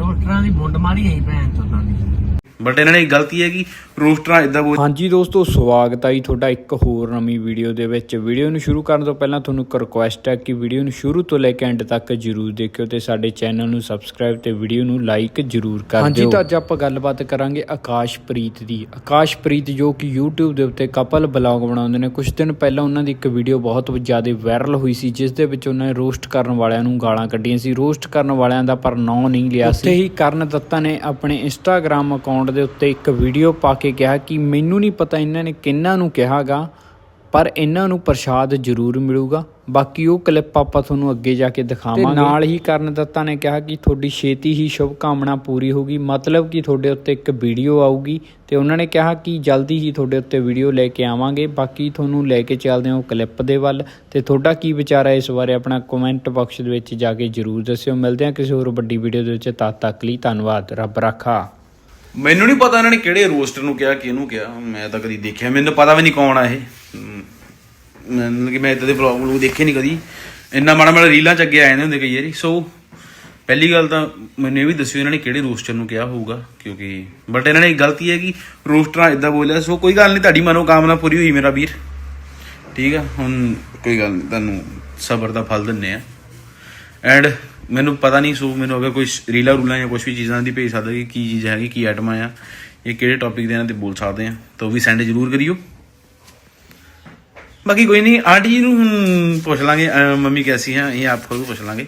ਡਾਕਟਰਾਂ ਦੀ ਮੁੰਡ ਮਾਰੀ ਆਈ ਭੈਣ ਚੋਦਾਂ ਦੀ। ਬਟ ਇਹਨਾਂ ਨੇ ਗਲਤੀ ਹੈ ਕਿ ਰੋਸਟਰਾਂ ਇਦਾਂ ਬੋਲ ਹਾਂਜੀ ਦੋਸਤੋ ਸਵਾਗਤ ਹੈ ਜੀ ਤੁਹਾਡਾ ਇੱਕ ਹੋਰ ਨਵੀਂ ਵੀਡੀਓ ਦੇ ਵਿੱਚ। ਵੀਡੀਓ ਨੂੰ ਸ਼ੁਰੂ ਕਰਨ ਤੋਂ ਪਹਿਲਾਂ ਤੁਹਾਨੂੰ ਇੱਕ ਰਿਕੁਐਸਟ ਹੈ ਕਿ ਵੀਡੀਓ ਨੂੰ ਸ਼ੁਰੂ ਤੋਂ ਲੈ ਕੇ ਐਂਡ ਤੱਕ ਜਰੂਰ ਦੇਖਿਓ ਤੇ ਸਾਡੇ ਚੈਨਲ ਨੂੰ ਸਬਸਕ੍ਰਾਈਬ ਤੇ ਵੀਡੀਓ ਨੂੰ ਲਾਈਕ ਜਰੂਰ ਕਰ ਦਿਓ। ਹਾਂਜੀ ਤਾਂ ਅੱਜ ਆਪਾਂ ਗੱਲਬਾਤ ਕਰਾਂਗੇ ਆਕਾਸ਼ਪ੍ਰੀਤ ਦੀ। ਆਕਾਸ਼ਪ੍ਰੀਤ ਜੋ ਕਿ YouTube ਦੇ ਉੱਤੇ ਕਪਲ ਬਲੌਗ ਬਣਾਉਂਦੇ ਨੇ। ਕੁਝ ਦਿਨ ਪਹਿਲਾਂ ਉਹਨਾਂ ਦੀ ਇੱਕ ਵੀਡੀਓ ਬਹੁਤ ਜ਼ਿਆਦਾ ਵਾਇਰਲ ਹੋਈ ਸੀ ਜਿਸ ਦੇ ਵਿੱਚ ਉਹਨਾਂ ਨੇ ਰੋਸਟ ਕਰਨ ਵਾਲਿਆਂ ਨੂੰ ਗਾਲਾਂ ਕੱਢੀਆਂ ਸੀ। ਰੋਸਟ ਕਰਨ ਵਾਲਿਆਂ ਦਾ ਪਰ ਨਾਂ ਨਹੀਂ ਲਿਆ ਸੀ। ਉੱਥੇ ਹੀ ਕਰਨ ਦੱਤਾ ਨੇ ਆਪਣੇ ਇੰਸਟਾਗ੍ਰam ਅਕਾਊਂਟ ਦੇ ਉੱਤੇ ਇੱਕ ਵੀਡੀਓ ਪਾ ਕੇ ਕਿਹਾ ਕਿ ਮੈਨੂੰ ਨਹੀਂ ਪਤਾ ਇਹਨਾਂ ਨੇ ਕਿੰਨਾਂ ਨੂੰ ਕਿਹਾਗਾ, ਪਰ ਇਹਨਾਂ ਨੂੰ ਪ੍ਰਸ਼ਾਦ ਜ਼ਰੂਰ ਮਿਲੂਗਾ। ਬਾਕੀ ਉਹ ਕਲਿੱਪ ਆਪਾਂ ਤੁਹਾਨੂੰ ਅੱਗੇ ਜਾ ਕੇ ਦਿਖਾਵਾਂਗੇ। ਨਾਲ ਹੀ ਕਰਨ ਦੱਤਾ ਨੇ ਕਿਹਾ ਕਿ ਤੁਹਾਡੀ ਛੇਤੀ ਹੀ ਸ਼ੁਭ ਕਾਮਨਾ ਪੂਰੀ ਹੋਗੀ ਮਤਲਬ ਕਿ ਤੁਹਾਡੇ ਉੱਤੇ ਇੱਕ ਵੀਡੀਓ ਆਊਗੀ ਤੇ ਉਹਨਾਂ ਨੇ ਕਿਹਾ ਕਿ ਜਲਦੀ ਹੀ ਤੁਹਾਡੇ ਉੱਤੇ ਵੀਡੀਓ ਲੈ ਕੇ ਆਵਾਂਗੇ। ਬਾਕੀ ਤੁਹਾਨੂੰ ਲੈ ਕੇ ਚੱਲਦੇ ਹਾਂ ਉਹ ਕਲਿੱਪ ਦੇ ਵੱਲ। ਤੇ ਤੁਹਾਡਾ ਕੀ ਵਿਚਾਰ ਹੈ ਇਸ ਬਾਰੇ ਆਪਣਾ ਕਮੈਂਟ ਬਾਕਸ ਦੇ ਵਿੱਚ ਜਾ ਕੇ ਜਰੂਰ ਦੱਸਿਓ। ਮਿਲਦੇ ਹਾਂ ਕਿਸੇ ਹੋਰ ਵੱਡੀ ਵੀਡੀਓ ਦੇ ਵਿੱਚ। ਤਦ ਤੱਕ ਲਈ ਧੰਨਵਾਦ। ਰੱਬ ਰਾਖਾ। ਮੈਨੂੰ ਨਹੀਂ ਪਤਾ ਇਹਨਾਂ ਨੇ ਕਿਹੜੇ ਰੋਸਟਰ ਨੂੰ ਕਿਹਾ ਕਿਹਨੂੰ ਕਿਹਾ। ਮੈਂ ਤਾਂ ਕਦੀ ਦੇਖਿਆ ਮੈਨੂੰ ਪਤਾ ਵੀ ਨਹੀਂ ਕੌਣ ਆ ਇਹ। ਹਮ, ਮੈਨੂੰ ਕਿ ਮੈਂ ਇਦਾਂ ਦੇ ਵਲੌਗ ਨੂੰ ਦੇਖੇ ਨਹੀਂ ਕਦੀ। ਇੰਨਾ ਮਾੜਾ ਮਾੜਾ ਰੀਲਾਂ ਚ ਅੱਗੇ ਆਏ ਨੇ ਹੁੰਦੇ ਕਈ ਵਾਰੀ। ਸੋ ਪਹਿਲੀ ਗੱਲ ਤਾਂ ਮੈਨੂੰ ਇਹ ਵੀ ਦੱਸਿਓ ਇਹਨਾਂ ਨੇ ਕਿਹੜੇ ਰੋਸਟਰ ਨੂੰ ਕਿਹਾ ਹੋਊਗਾ ਕਿਉਂਕਿ ਬਟ ਇਹਨਾਂ ਨੇ ਗਲਤੀ ਹੈ ਕਿ ਰੋਸਟਰਾਂ ਇਦਾਂ ਬੋਲਿਆ। ਸੋ ਕੋਈ ਗੱਲ ਨਹੀਂ ਤੁਹਾਡੀ ਮਨੋ ਕਾਮਨਾ ਪੂਰੀ ਹੋਈ ਮੇਰਾ ਵੀਰ। ਠੀਕ ਆ? ਹੁਣ ਕੋਈ ਗੱਲ ਨਹੀਂ ਤੁਹਾਨੂੰ ਸਬਰ ਦਾ ਫਲ ਦਿੰਨੇ ਆ। ਐਂਡ ਮੈਨੂੰ ਪਤਾ ਨਹੀਂ ਸੋ ਮੈਨੂੰ ਅਗਰ ਕੋਈ ਰੀਲਾ ਰੂਲਾਂ ਜਾਂ ਕੁਝ ਵੀ ਚੀਜ਼ਾਂ ਦੀ ਭੇਜ ਸਕਦਾ ਕਿ ਕੀ ਚੀਜ਼ ਹੈਗੀ, ਕੀ ਆਈਟਮਾਂ ਆ ਇਹ ਕਿਹੜੇ ਟੌਪਿਕ ਦੇ ਇਹਨਾਂ ਤੇ ਬੋਲ ਸਕਦੇ ਆ, ਤਾਂ ਉਹ ਵੀ ਸੈਂਡ ਜ਼ਰੂਰ ਕਰਿਓ। ਬਾਕੀ ਕੋਈ ਨਹੀਂ, ਆਂਟੀ ਜੀ ਨੂੰ ਹੁਣ ਪੁੱਛ ਲਾਂਗੇ ਮੰਮੀ ਕੈਸੀ ਹੈ ਇਹ ਆਪ ਖੁਦ ਪੁੱਛ ਲਾਂਗੇ।